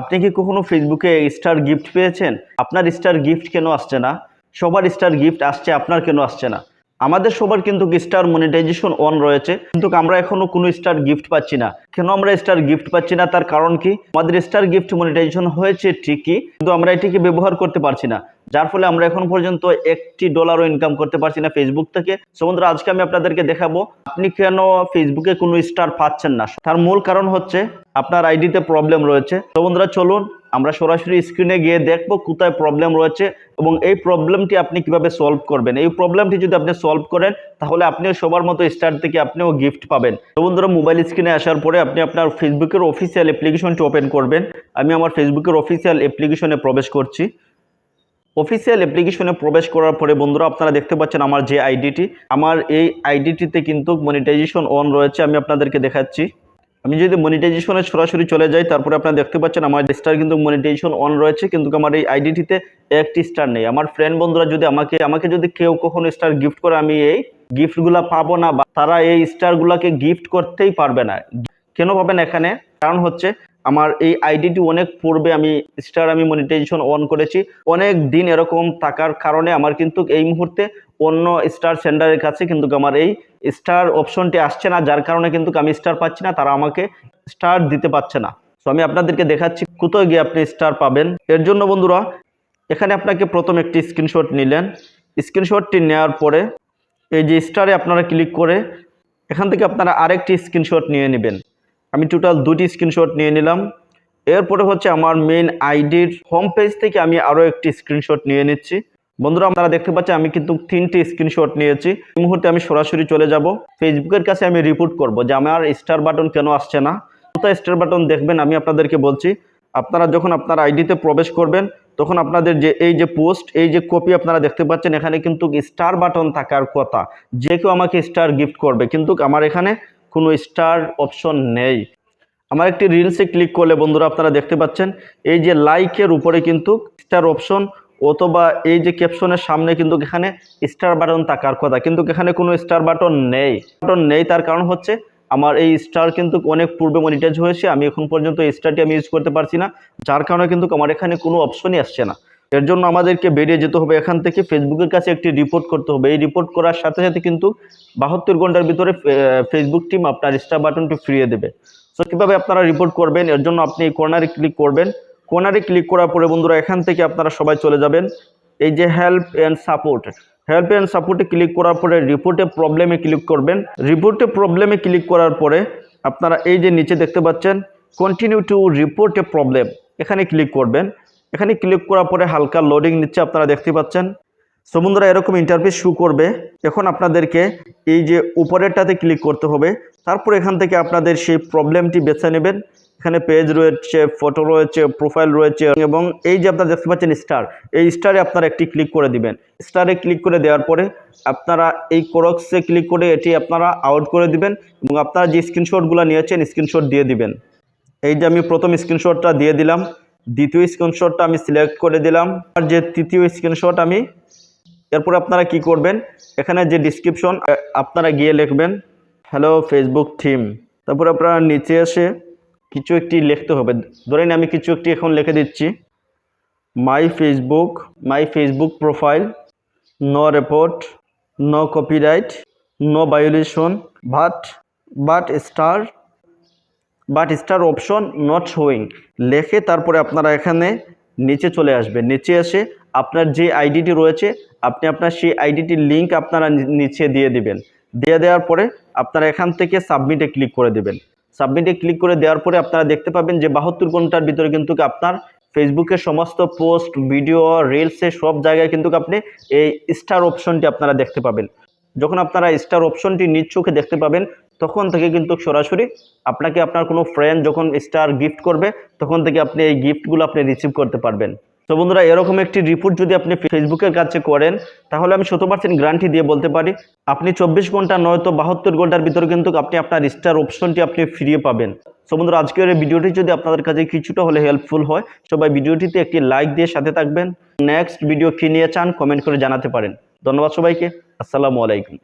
আপনি কি কখনো ফেসবুকে স্টার গিফট পেয়েছেন? আপনার স্টার গিফট কেন আসছে না? সবার স্টার গিফট আসছে, আপনার কেন আসছে না? আমাদের সবার কিন্তু স্টার মনিটাইজেশন অন রয়েছে, কিন্তু আমরা এখনও কোনো স্টার গিফট পাচ্ছি না। কেন আমরা স্টার গিফট পাচ্ছি না? তার কারণ কি? আমাদের স্টার গিফট মনিটাইজেশন হয়েছে ঠিকই, কিন্তু আমরা এটিকে ব্যবহার করতে পারছি না। যার ফলে আমরা এখন পর্যন্ত একটি ডলারও ইনকাম করতে পারছি না ফেসবুক থেকে। সমুদ্র আজকে আমি আপনাদেরকে দেখাবো, আপনি কেন ফেসবুকে কোনো স্টার পাচ্ছেন না? তার মূল কারণ হচ্ছে আপনার আইডিতে প্রবলেম রয়েছে। তো বন্ধুরা, চলুন আমরা সরাসরি স্ক্রিনে গিয়ে দেখব কোথায় প্রবলেম রয়েছে এবং এই প্রবলেমটি আপনি কীভাবে সলভ করবেন। এই প্রবলেমটি যদি আপনি সলভ করেন, তাহলে আপনিও সবার মতো স্টার থেকে আপনিও গিফট পাবেন। তো বন্ধুরা মোবাইল স্ক্রিনে আসার পরে আপনি আপনার ফেসবুকের অফিসিয়াল অ্যাপ্লিকেশনটি ওপেন করবেন। আমি আমার ফেসবুকের অফিসিয়াল অ্যাপ্লিকেশনে প্রবেশ করছি। অফিসিয়াল অ্যাপ্লিকেশনে প্রবেশ করার পরে বন্ধুরা, আপনারা দেখতে পাচ্ছেন আমার যে আইডিটি, আমার এই আইডিটিতে কিন্তু মনিটাইজেশন অন রয়েছে, আমি আপনাদেরকে দেখাচ্ছি। আমি যদি মনিটাইজেশনে সরাসরি চলে যাই, তারপরে আপনারা দেখতে পাচ্ছেন আমার স্টার কিন্তু মনিটাইজেশন অন রয়েছে, কিন্তু আমার এই আইডিটিতে একটি স্টার নেই। আমার ফ্রেন্ড বন্ধুরা যদি আমাকে আমাকে যদি কেউ কখনো স্টার গিফট করে, আমি এই গিফটগুলো পাবো না বা তারা এই স্টারগুলোকে গিফট করতেই পারবে না। কেন পাবেন এখানে? কারণ হচ্ছে আমার এই আইডিটি অনেক পূর্বে আমি স্টার আমি মনিটাইজেশন অন করেছি। অনেক দিন এরকম থাকার কারণে আমার কিন্তু এই মুহূর্তে অন্য স্টার সেন্টারের কাছে কিন্তু আমার এই স্টার অপশনটি আসছে না, যার কারণে কিন্তু আমি স্টার পাচ্ছি না, তারা আমাকে স্টার দিতে পারছে না। তো আমি আপনাদেরকে দেখাচ্ছি কোথায় গিয়ে আপনি স্টার পাবেন। এর জন্য বন্ধুরা, এখানে আপনাকে প্রথম একটি স্ক্রিনশট নিলেন। স্ক্রিনশটটি নেওয়ার পরে এই যে স্টারে আপনারা ক্লিক করে এখান থেকে আপনারা আরেকটি স্ক্রিনশট নিয়ে নেবেন। আমি টোটাল দুটি স্ক্রিনশট নিয়ে নিলাম। এরপরে হচ্ছে আমার মেন আইডির হোম পেজ থেকে আমি আরও একটি স্ক্রিনশট নিয়ে নিচ্ছি। বন্ধুরা, আপনারা দেখতে পাচ্ছেন আমি কিন্তু তিনটি স্ক্রিনশট নিয়েছি। এই মুহূর্তে আমি সরাসরি চলে যাব। ফেসবুকের কাছে আমি রিপোর্ট করব যে আমার স্টার বাটন কেন আসছে না। কোথায় স্টার বাটন দেখবেন আমি আপনাদেরকে বলছি। আপনারা যখন আপনার আইডিতে প্রবেশ করবেন, তখন আপনাদের যে এই যে পোস্ট এই যে কপি আপনারা দেখতে পাচ্ছেন, এখানে কিন্তু স্টার বাটন থাকার কথা। যে কেউ আমাকে স্টার গিফট করবে, কিন্তু আমার এখানে কোনো স্টার অপশন নেই। আমার একটি রিলসে ক্লিক করলে বন্ধুরা আপনারা দেখতে পাচ্ছেন, এই যে লাইকের উপরে কিন্তু স্টার অপশন অথবা এই যে ক্যাপশনের সামনে কিন্তু এখানে স্টার বাটন থাকার কথা, কিন্তু এখানে কোনো স্টার বাটন নেই। বাটন নেই, তার কারণ হচ্ছে আমার এই স্টার কিন্তু অনেক পূর্বে মনিটাইজ হয়েছে, আমি এখন পর্যন্ত এই স্টারটি আমি ইউজ করতে পারছি না, যার কারণে কিন্তু আমার এখানে কোনো অপশনই আসছে না। এর জন্য আমাদেরকে বেরিয়ে যেতে হবে এখান থেকে। ফেসবুকের কাছে একটি রিপোর্ট করতে হবে। এই রিপোর্ট করার সাথে সাথে কিন্তু বাহাত্তর ঘণ্টার ভিতরে ফেসবুক টিম আপনার স্টার বাটনটি ফিরিয়ে দেবে। সো কীভাবে আপনারা রিপোর্ট করবেন? এর জন্য আপনি কর্নারে ক্লিক করবেন। কর্নারে ক্লিক করার পরে বন্ধুরা, এখান থেকে আপনারা সবাই চলে যাবেন। এই যে help and support help and সাপোর্টে ক্লিক করার পরে রিপোর্টে প্রবলেমে ক্লিক করবেন। রিপোর্টে প্রবলেমে ক্লিক করার পরে আপনারা এই যে নিচে দেখতে পাচ্ছেন কন্টিনিউ টু রিপোর্ট প্রবলেম এখানে ক্লিক করবেন। এখানে ক্লিক করার পরে হালকা লোডিং নিচ্ছে, আপনারা দেখতে পাচ্ছেন। সো বন্ধুরা, এরকম ইন্টারফেস শু করবে। এখন আপনাদেরকে এই যে উপরেরটাতে ক্লিক করতে হবে। তারপর এখান থেকে আপনাদের সেই প্রবলেমটি বেছে নেবেন। এখানে পেজ রয়েছে ফটো রয়েছে প্রোফাইল রয়েছে এবং এই যে আপনারা দেখতে পাচ্ছেন স্টার এই স্টারে আপনারা একটি ক্লিক করে দিবেন। স্টারে ক্লিক করে দেওয়ার পরে আপনারা এই করক্সে ক্লিক করে এটি আপনারা আউট করে দিবেন এবং আপনারা যে স্ক্রিনশটগুলো নিয়েছেন স্ক্রিনশট দিয়ে দিবেন। এই যে আমি প্রথম স্ক্রিনশটটা দিয়ে দিলাম। দ্বিতীয় স্ক্রিনশটটা আমি সিলেক্ট করে দিলাম। আর যে তৃতীয় স্ক্রিনশট আমি, এরপর আপনারা কি করবেন? এখানে যে ডিসক্রিপশন আপনারা গিয়ে লিখবেন হ্যালো ফেসবুক থিম তারপর আপনারা নিচে এসে কিছু একটি লিখতে হবে। ধরেন আমি কিছু একটি এখন লিখে দিচ্ছি। My Facebook my Facebook profile no report no copyright no violation but but star but star option not showing লেখে তারপরে আপনারা এখানে নিচে চলে আসবেন নিচে এসে আপনার যে আইডিটি রয়েছে, আপনি আপনার সেই আইডিটির লিঙ্ক আপনারা নিচে দিয়ে দিবেন। দিয়ে দেওয়ার পরে আপনারা এখান থেকে সাবমিটে ক্লিক করে দেবেন। সাবমিটে ক্লিক করে দেওয়ার পরে আপনারা দেখতে পাবেন যে বাহাত্তর ঘণ্টার ভিতরে কিন্তু আপনার ফেসবুকের সমস্ত পোস্ট ভিডিও রিলসে সব জায়গায় কিন্তু আপনি এই স্টার অপশনটি আপনারা দেখতে পাবেন। যখন আপনারা স্টার অপশনটি নিজ চোখে দেখতে পাবেন তখন থেকে কিন্তু সরাসরি আপনাকে আপনার কোনো ফ্রেন্ড যখন স্টার গিফট করবে, তখন থেকে আপনি এই গিফটগুলো আপনি রিসিভ করতে পারবেন। তো বন্ধুরা, এরকম একটি রিপোর্ট যদি আপনি ফেসবুকের কাছে করেন, তাহলে আমি শত পার্সেন্ট গ্যারান্টি দিয়ে বলতে পারি, আপনি চব্বিশ ঘণ্টা নয়তো বাহাত্তর ঘণ্টার ভিতরে কিন্তু আপনি আপনার স্টার অপশনটি আপনি ফিরিয়ে পাবেন। তো বন্ধুরা, আজকের এই ভিডিওটি যদি আপনাদের কাছে কিছুটা হলে হেল্পফুল হয় সবাই ভিডিওটিতে একটি লাইক দিয়ে সাথে থাকবেন। নেক্সট ভিডিও কী নিয়ে চান কমেন্ট করে জানাতে পারেন। ধন্যবাদ সবাইকে। আসসালামু আলাইকুম।